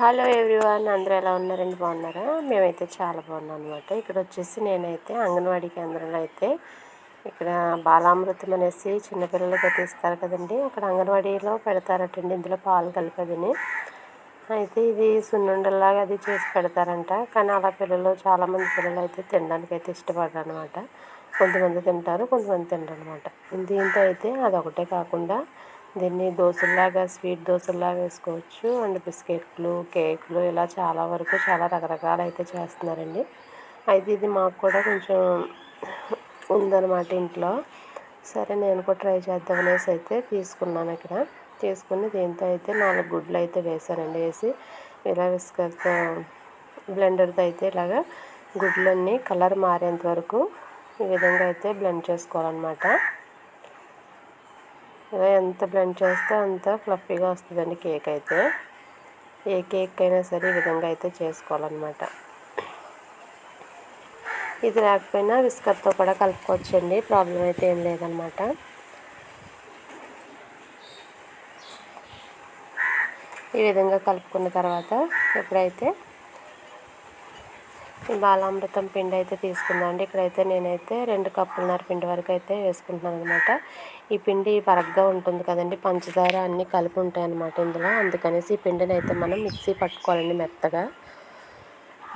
Hello everyone అందరూ ఎలా ఉన్నారండి? బాగున్నారా? మేమైతే చాలా బాగున్నాం అనమాట ఇక్కడ వచ్చేసి నేనైతే అంగన్వాడీ కేంద్రంలో అయితే ఇక్కడ బాలామృతం అనేసి చిన్నపిల్లలకి తీస్తారు కదండి. ఇక్కడ అంగన్వాడీలో పెడతారటండి. ఇందులో పాలు కలిపదని. అయితే ఇది సున్నుండలాగా అది చేసి పెడతారంట. కానీ అలా పిల్లలు చాలామంది పిల్లలు అయితే తినడానికి అయితే ఇష్టపడరు అనమాట కొంతమంది తింటారు కొంతమంది తినరు అనమాట దీంతో అయితే అదొకటే కాకుండా దీన్ని దోశల్లాగా స్వీట్ దోశల్లాగా వేసుకోవచ్చు. అండ్ బిస్కెట్లు కేకులు ఇలా చాలా వరకు చాలా రకరకాలు అయితే చేస్తున్నారండి. అయితే ఇది మాకు కూడా కొంచెం ఉందన్నమాట ఇంట్లో. సరే నేను కూడా ట్రై చేద్దామనేసి అయితే తీసుకున్నాను ఇక్కడ. తీసుకుని దీంతో అయితే నాలుగు గుడ్లు అయితే వేసానండి వేసి ఇలా విస్కర్తో బ్లెండర్తో అయితే ఇలాగా గుడ్లన్నీ కలర్ మారేంత వరకు ఈ విధంగా అయితే బ్లెండ్ చేసుకోవాలన్నమాట. ఇలా ఎంత బ్లెండ్ చేస్తే అంత ఫ్లఫీగా వస్తుందండి కేక్ అయితే ఏ కేక్ అయినా సరే ఈ విధంగా అయితే చేసుకోవాలన్నమాట. ఇది లేకపోయినా విస్కర్తో కూడా కలుపుకోవచ్చండి ప్రాబ్లం అయితే ఏం లేదనమాట ఈ విధంగా కలుపుకున్న తర్వాత ఎప్పుడైతే బాలామృతం పిండి అయితే తీసుకుందాం అండి. ఇక్కడైతే నేనైతే రెండు కప్పులున్నర పిండి వరకు అయితే వేసుకుంటున్నాను అనమాట ఈ పిండి పరగ్గా ఉంటుంది కదండి పంచదార అన్నీ కలిపి ఉంటాయి అనమాట ఇందులో. అందుకనేసి ఈ పిండిని అయితే మనం మిక్సీ పట్టుకోవాలండి మెత్తగా.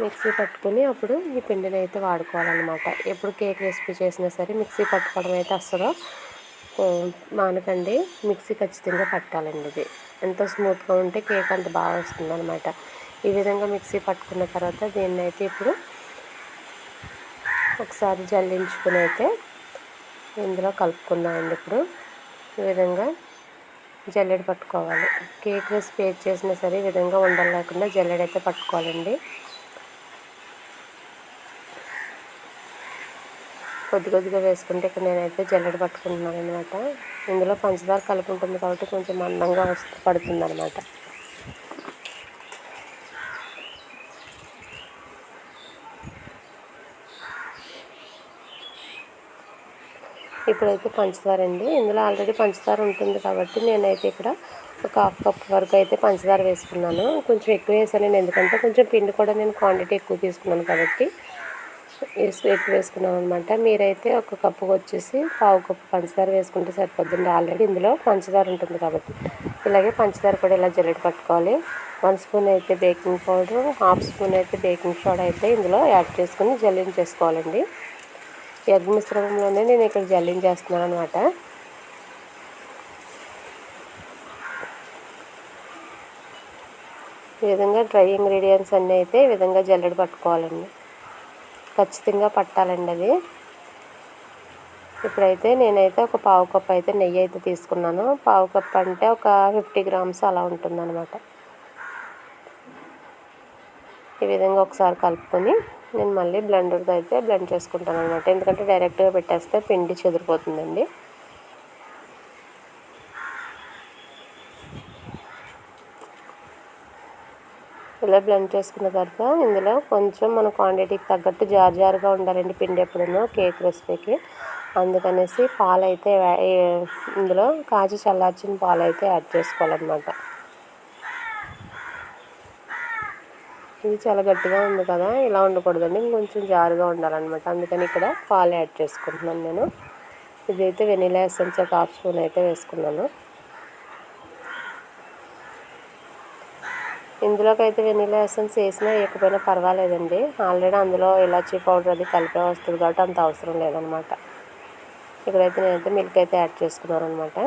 మిక్సీ పట్టుకుని అప్పుడు ఈ పిండిని అయితే వాడుకోవాలన్నమాట. ఎప్పుడు కేక్ రెసిపీ చేసినా సరే మిక్సీ పట్టుకోవడం అయితే అసలు మానకండి. మిక్సీ ఖచ్చితంగా పట్టాలండి ఇది. ఎంత స్మూత్గా ఉంటే కేక్ అంత బాగా వస్తుంది అనమాట ఈ విధంగా మిక్సీ పట్టుకున్న తర్వాత దీన్ని అయితే ఇప్పుడు ఒకసారి జల్లించుకుని అయితే ఇందులో కలుపుకుందామండి ఇప్పుడు. ఈ విధంగా జల్లెడ పట్టుకోవాలి. కేక్ రెసిపీ చేసినా సరే ఈ విధంగా ఉండలు లేకుండా జల్లెడైతే పట్టుకోవాలండి. కొద్ది కొద్దిగా వేసుకుంటే ఇక్కడ నేనైతే జల్లెడ పట్టుకుంటున్నాను అనమాట ఇందులో పంచదార కలుపు ఉంటుంది కాబట్టి కొంచెం అందంగా వస్తు పడుతుంది అనమాట ఇప్పుడైతే పంచదార అండి. ఇందులో ఆల్రెడీ పంచదార ఉంటుంది కాబట్టి నేనైతే ఇక్కడ ఒక హాఫ్ కప్ వరకు అయితే పంచదార వేసుకున్నాను. కొంచెం ఎక్కువ వేసాను నేను ఎందుకంటే కొంచెం పిండి కూడా నేను క్వాంటిటీ ఎక్కువ తీసుకున్నాను కాబట్టి వేసి ఎక్కువ వేసుకున్నాం అనమాట మీరైతే ఒక కప్పు వచ్చేసి పావు కప్పు పంచదార వేసుకుంటే సరిపోతుంది ఆల్రెడీ ఇందులో పంచదార ఉంటుంది కాబట్టి ఇలాగే పంచదార కూడా ఇలా జల్లెడ పట్టుకోవాలి. వన్ స్పూన్ అయితే బేకింగ్ పౌడర్ హాఫ్ స్పూన్ అయితే బేకింగ్ సోడా అయితే ఇందులో యాడ్ చేసుకుని జల్లించేసుకోవాలండి. ఎగ్ మిశ్రమంలోనే నేను ఇక్కడ జల్లించేస్తున్నాను అనమాట ఈ విధంగా డ్రై ఇంగ్రీడియంట్స్ అన్నీ అయితే ఈ విధంగా జల్లెడ పట్టుకోవాలండి. ఖచ్చితంగా పట్టాలండి అది ఇప్పుడైతే నేనైతే ఒక పావు కప్ అయితే నెయ్యి అయితే తీసుకున్నాను. పావు కప్ అంటే ఒక ఫిఫ్టీ గ్రామ్స్ అలా ఉంటుందన్నమాట. ఈ విధంగా ఒకసారి కలుపుకొని నేను మళ్ళీ బ్లెండర్తో అయితే బ్లెండ్ చేసుకుంటాను అనమాట ఎందుకంటే డైరెక్ట్గా పెట్టేస్తే పిండి చెదిరిపోతుందండి. ఇలా బ్లెండ్ చేసుకున్న తర్వాత ఇందులో కొంచెం మన క్వాంటిటీకి తగ్గట్టు జార్ జారుగా ఉండాలండి పిండి ఎప్పుడైనా కేక్ రెసిపీకి. అందుకనేసి పాలైతే ఇందులో కాచి చల్లార్చిన పాలు అయితే యాడ్ చేసుకోవాలన్నమాట. ఇది చాలా గట్టిగా ఉంది కదా ఇలా ఉండకూడదండి కొంచెం జారుగా ఉండాలన్నమాట. అందుకని ఇక్కడ పాలు యాడ్ చేసుకుంటున్నాను నేను. ఇదైతే వెనీలా ఎసెన్స్ ఒక హాఫ్ స్పూన్ అయితే వేసుకున్నాను. ఇందులోకి అయితే వెనీలా ఎసెన్స్ వేసినా వేయకపోయినా పర్వాలేదండి. ఆల్రెడీ అందులో ఇలాచీ పౌడర్ అది కలిపే వస్తుంది కాబట్టి అంత అవసరం లేదనమాట ఇక్కడైతే నేనైతే మిల్క్ అయితే యాడ్ చేసుకున్నాను అనమాట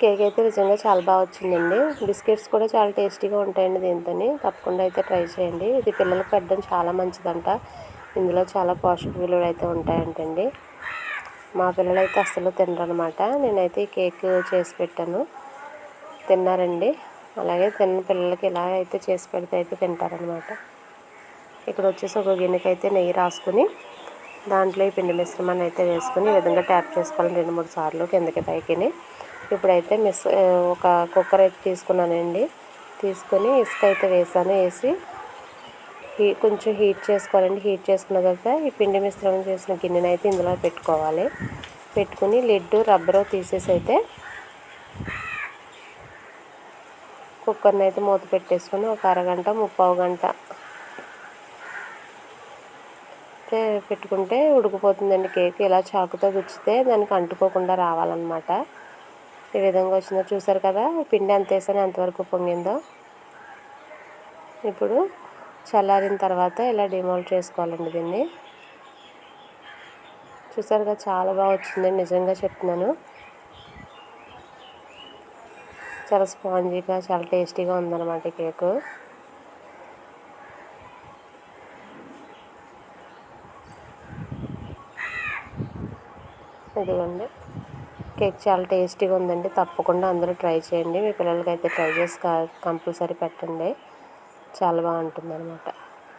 కేక్ అయితే నిజంగా చాలా బాగా వచ్చిందండి. బిస్కెట్స్ కూడా చాలా టేస్టీగా ఉంటాయండి దీంతో తప్పకుండా అయితే ట్రై చేయండి. ఇది పిల్లలకు పెట్టడం చాలా మంచిదంట. ఇందులో చాలా పోషక విలువలు అయితే ఉంటాయంటండి. మా పిల్లలు అయితే అస్సలు తినరనమాట. నేనైతే ఈ కేక్ చేసి పెట్టాను. తిన్నారండి. అలాగే తిన్న పిల్లలకి ఇలా అయితే చేసి పెడితే అయితే తింటారనమాట. ఇక్కడ వచ్చేసి ఒక గిన్నెకి అయితే నెయ్యి రాసుకుని దాంట్లో ఈ పిండి మిశ్రమాన్ని అయితే వేసుకుని ఈ విధంగా ట్యాప్ చేసుకోవాలి రెండు మూడు సార్లు కిందకి పైకిని. ఇప్పుడైతే మిస్ ఒక కుక్కర్ అయితే తీసుకున్నానండి. తీసుకొని ఇసుక అయితే వేసాను వేసి హీ కొంచెం హీట్ చేసుకోవాలండి. హీట్ చేసుకున్న తర్వాత ఈ పిండి మిశ్రమం చేసిన గిన్నెని అయితే ఇందులో పెట్టుకోవాలి. పెట్టుకుని లిడ్ రబ్బరు తీసేసి అయితే కుక్కర్ని అయితే మూత పెట్టేసుకొని ఒక అరగంట ముప్పావు గంట అయితే పెట్టుకుంటే ఉడికిపోతుందండి కేక్. ఇలా చాకుతో గుచ్చితే దానికి అంటుకోకుండా రావాలన్నమాట. ఈ విధంగా వచ్చిందో చూసారు కదా? పిండి ఎంత వేసాను ఎంతవరకు పొంగిందో. ఇప్పుడు చల్లారిన తర్వాత ఇలా డిమోల్డ్ చేసుకోవాలండి దీన్ని. చూసారు కదా చాలా బాగా వచ్చింది నిజంగా చెప్తున్నాను. చాలా స్పాంజీగా చాలా టేస్టీగా ఉందన్నమాట కేకు. ఇదిగోండి. కేక్ చాలా టేస్టీగా ఉందండి. తప్పకుండా అందరూ ట్రై చేయండి. మీ పిల్లలకి అయితే ట్రై చేసి కంపల్సరీ పెట్టండి. చాలా బాగుంటుంది అనమాట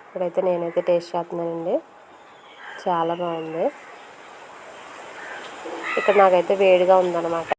ఇప్పుడైతే నేనైతే టేస్ట్ చేస్తున్నానండి. చాలా బాగుంది. ఇక్కడ నాకైతే వేడిగా ఉందన్నమాట.